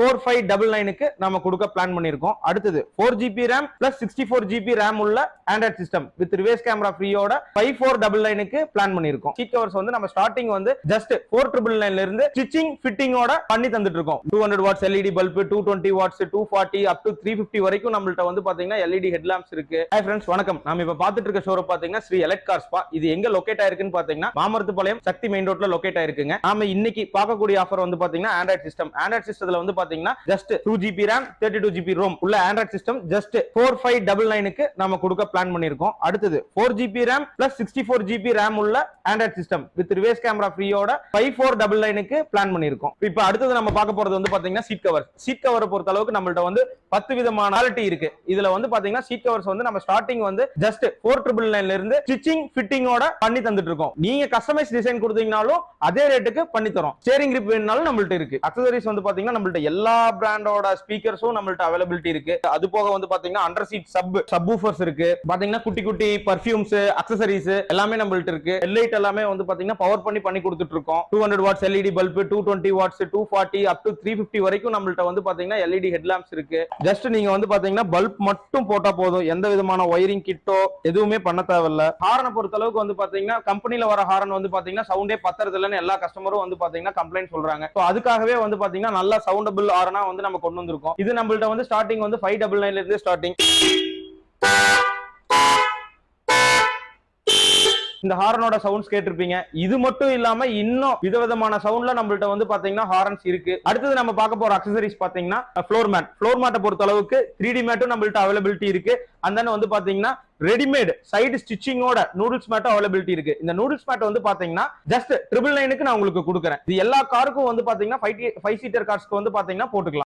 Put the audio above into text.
Four five double நைனுக்கு நம்ம கொடுக்க பிளான் பண்ணியிருக்கோம். அடுத்தது four GB RAM plus sixty four GB RAM உள்ள android system with reverse camera ஃப்ரீயோட five four double நைனுக்கு பிளான் பண்ணிருக்கோம் சீட் கவர்ஸ் வந்து நம்ம ஸ்டார்டிங் வந்து ஜஸ்ட் ஃபோர் ட்ரிபிள் நைன்ல இருந்து ஸ்டிச்சிங் ஃபிட்டிங்கோட பண்ணி தந்துட்டு இருக்கோம் two hundred watts LED bulb two twenty watts two forty up to three fifty வரைக்கும் நம்மள்ட்ட வந்து பாத்தீங்கன்னா எல்இடி ஹெட்லாம்ஸ் இருக்கு. ஹாய் ஃப்ரெண்ட்ஸ் வணக்கம். நம்ம இப்ப பாத்துட்டு இருக்க ஷோரை பாத்தீங்கன்னா ஸ்ரீ எலக்ட் கார்ஸ்பா இது எங்க லொக்கேட் ஆயிருக்குன்னு பாத்தீங்கன்னா மாமரத்துப்பாளையம் சக்தி மெயின் ரோட்ல லொக்கேட் ஆயிருக்குங்க. நாம இன்னைக்கு பார்க்கக்கூடிய ஆஃபர் வந்து பாத்தீங்கன்னா ஆண்ட்ராய்ட் சிஸ்டம் ஆண்ட்ராய்ட் சிஸ்டத்துல வந்து பாத்தீங்கன்னா just two GB RAM thirty two GB ROM உள்ள Android system just four five double நைனுக்கு நம்ம கொடுக்க பிளான் பண்ணிருக்கோம் அடுத்தது four GB RAM plus sixty four GB RAM உள்ள Android system with reverse camera ஃப்ரீயோட five four double நைனுக்கு plan பண்ணிருக்கோம் இப்போ அடுத்தது நம்ம பார்க்க போறது வந்து பாத்தீங்கன்னா சீட் கவர் சீட் கவரை பொறுத்த அளவுக்கு நம்மள்ட்ட வந்து பத்து விதமான குவாலிட்டி இருக்கு. இதுல வந்து பாத்தீங்கன்னா சீட் கவர்ஸ் வந்து நம்ம ஸ்டார்டிங் வந்து ஜஸ்ட் ஃபோர் ட்ரிபிள் நைன்ல இருந்து ஸ்டிச்சிங் ஃபிட்டிங்கோட பண்ணி தந்துட்டு இருக்கோம். நீங்க கஸ்டமைஸ் டிசைன் கொடுத்தீங்கனாலும் அதே ரேட்டுக்கு பண்ணி தரோம். ஸ்டேரிங் கிரிப் வேணும்னாலும் நம்மள்ட்ட இருக்கு. அக்சசரிஸ் வந்து பாத்தீங்கன்னா நம்மள்ட்ட எல்லா பிராண்டோட ஸ்பீக்கர்ஸும் நம்மள்ட்ட அவைலபிலிட்டி இருக்கு. அது போக வந்து பாத்தீங்கன்னா அண்டர் சீட் சப் சப் இருக்கு. பாத்தீங்கன்னா குட்டி குட்டி பர்ஃபியூம்ஸ் அக்சசரிஸ் எல்லாமே நம்மள்ட்ட இருக்கு. எல்லைட் எல்லாமே வந்து பாத்தீங்கன்னா பவர் பண்ணி பண்ணி கொடுத்துட்டு இருக்கோம். Two hundred watts LED bulb two twenty watts two forty up to three fifty வரைக்கும் நம்மள்ட்ட வந்து பாத்தீங்கன்னா எல்இடி ஹெட்லாம்ப்ஸ் இருக்கு. ஜஸ்ட் நீங்க வந்து பாத்தீங்கன்னா பல்ப் மட்டும் போட்டா போதும். எந்த விதமான ஒயரிங் கிட்டோ எதுவுமே பண்ண தேவையில்ல. ஹாரனை பொறுத்த அளவுக்கு வந்து பாத்தீங்கன்னா கம்பெனில வர ஹாரன் வந்து பாத்தீங்கன்னா சவுண்டே பத்துறது இல்லைன்னு எல்லா கஸ்டமரும் வந்து பாத்தீங்கன்னா கம்ப்ளைண்ட் சொல்றாங்க. ஸோ அதுக்காகவே வந்து பாத்தீங்கன்னா நல்லா சவுண்டபிள் ஹாரனா வந்து நம்ம கொண்டு வந்திருக்கோம். இது நம்மள்ட்ட வந்து ஸ்டார்டிங் வந்து ஃபைவ் டபுள் நைன்ல இருந்து ஸ்டார்டிங் இந்த ஹாரனோட சவுண்ட்ஸ் கேட்டிருப்பீங்க. இது மட்டும் இல்லாம இன்னும் விதவிதமான சவுண்ட்ல நம்மள்ட்ட வந்து பாத்தீங்கன்னா ஹாரன்ஸ் இருக்கு. அடுத்தது நம்ம பார்க்க போற அக்சசரிஸ் பாத்தீங்கன்னா ஃப்ளோர் மேட் ஃப்ளோர் மேட்டை பொறுத்த அளவுக்கு த்ரீ டி மேட்டும் நம்மள்ட்ட அவைலபிலிட்டி இருக்கு. அந்த வந்து பாத்தீங்கன்னா ரெடிமேட் சைடு ஸ்டிச்சிங்கோட நூடுல்ஸ் மேட்டும் அவைலபிலிட்டி இருக்கு. இந்த நூடுல்ஸ் மேட் வந்து பாத்தீங்கன்னா ஜஸ்ட் ட்ரிபிள் நைனுக்கு நான் உங்களுக்கு கொடுக்குறேன். இது எல்லா காருக்கும் வந்து பாத்தீங்கன்னா ஃபைவ் ஃபைவ் சீட்டர் கார்ஸ்க்கு வந்து பாத்தீங்கன்னா போட்டுக்கலாம்.